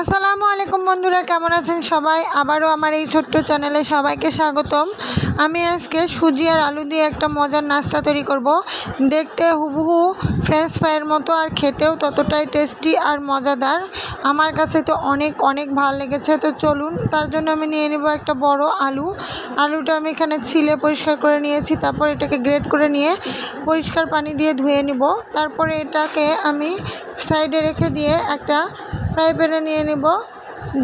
আসসালামু আলাইকুম বন্ধুরা, কেমন আছেন সবাই? আবারও আমার এই ছোট্ট চ্যানেলে সবাইকে স্বাগতম। আমি আজকে সুজি আর আলু দিয়ে একটা মজার নাস্তা তৈরি করব। দেখতে হুবহু ফ্রেঞ্চ ফ্রাইয়ের মতো আর খেতেও ততটাই টেস্টি আর মজাদার। আমার কাছে তো অনেক অনেক ভালো লেগেছে। তো চলুন, তার জন্য আমি নিয়ে নেব একটা বড় আলু। আলুটা আমি এখানে ছিলে পরিষ্কার করে নিয়েছি, তারপর এটাকে গ্রেট করে নিয়ে পরিষ্কার পানি দিয়ে ধুয়ে নিব। তারপরে এটাকে আমি সাইডে রেখে দিয়ে একটা ফ্রাই প্যানে নিয়ে নেব।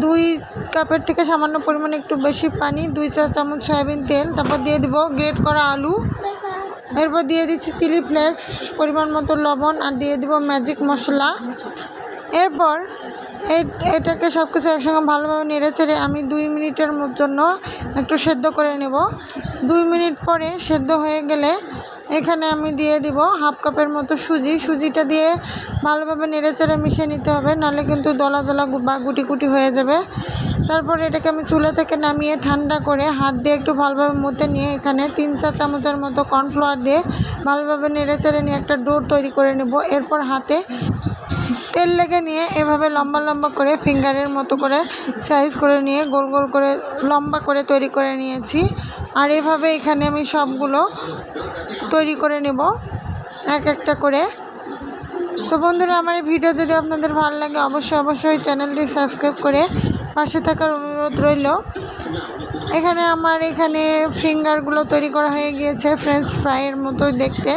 দুই কাপের থেকে সামান্য পরিমাণে একটু বেশি পানি, দুই চা চামচ সয়াবিন তেল, তারপর দিয়ে দিব গ্রেট করা আলু। এরপর দিয়ে দিচ্ছি চিলি ফ্লেক্স, পরিমাণ মতো লবণ, আর দিয়ে দিব ম্যাজিক মশলা। এরপর এটাকে সব কিছু একসঙ্গে ভালোভাবে নেড়ে চেড়ে আমি দুই মিনিটের জন্য একটু সেদ্ধ করে নেব। দুই মিনিট পরে সেদ্ধ হয়ে গেলে এখানে আমি দিয়ে দিব হাফ কাপের মতো সুজি। সুজিটা দিয়ে ভালোভাবে নেড়েচেড়ে মিশিয়ে নিতে হবে, নাহলে কিন্তু দলা দলা বা গুটি গুটি হয়ে যাবে। তারপর এটাকে আমি চুলা থেকে নামিয়ে ঠান্ডা করে হাত দিয়ে একটু ভালোভাবে মতে নিয়ে এখানে তিন চার চামচের মতো কর্নফ্লাওয়ার দিয়ে ভালোভাবে নেড়েচেড়ে নিয়ে একটা ডোর তৈরি করে নেব। এরপর হাতে তেল লেগে নিয়ে এভাবে লম্বা লম্বা করে ফিঙ্গারের মতো করে সাইজ করে নিয়ে গোল গোল করে লম্বা করে তৈরি করে নিয়েছি। আর এভাবে এখানে আমি সবগুলো তৈরি করে নেব, এক একটা করে। তো বন্ধুরা, আমার এই ভিডিও যদি আপনাদের ভালো লাগে, অবশ্যই অবশ্যই চ্যানেলটি সাবস্ক্রাইব করে পাশে থাকার অনুরোধ রইল। এখানে আমার এখানে ফিঙ্গারগুলো তৈরি করা হয়ে গিয়েছে ফ্রেঞ্চ ফ্রাইয়ের মতোই দেখতে।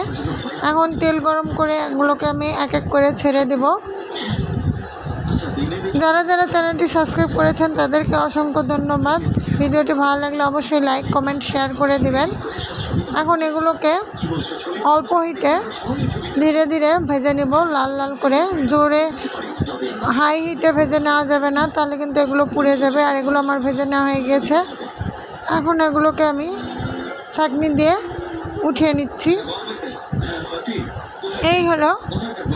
এখন তেল গরম করে এগুলোকে আমি এক এক করে ছেড়ে দেব। যারা যারা চ্যানেলটি সাবস্ক্রাইব করেছেন তাদেরকে অসংখ্য ধন্যবাদ। ভিডিওটি ভালো লাগলে অবশ্যই লাইক, কমেন্ট, শেয়ার করে দিবেন। এখন এগুলোকে অল্প হিটে ধীরে ধীরে ভেজে নেব, লাল লাল করে। জোরে হাই হিটে ভেজে নেওয়া যাবে না, তাহলে কিন্তু এগুলো পুড়ে যাবে। আর এগুলো আমার ভেজে নেওয়া হয়ে গিয়েছে। এখন এগুলোকে আমি ছাঁকনি দিয়ে উঠিয়ে নিচ্ছি। এই হলো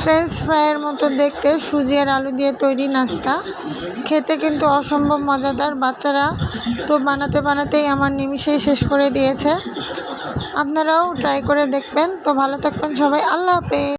ফ্রেঞ্চ ফ্রাইয়ের মতো দেখতে, সুজি আর আলু দিয়ে তৈরি নাস্তা। খেতে কিন্তু অসম্ভব মজাদার, বাচ্চারা তো বানাতে বানাতেই আমার নিমিষেই শেষ করে দিয়েছে। আপনারাও ট্রাই করে দেখবেন। তো ভালো থাকবেন সবাই, আল্লাহ হাফেজ।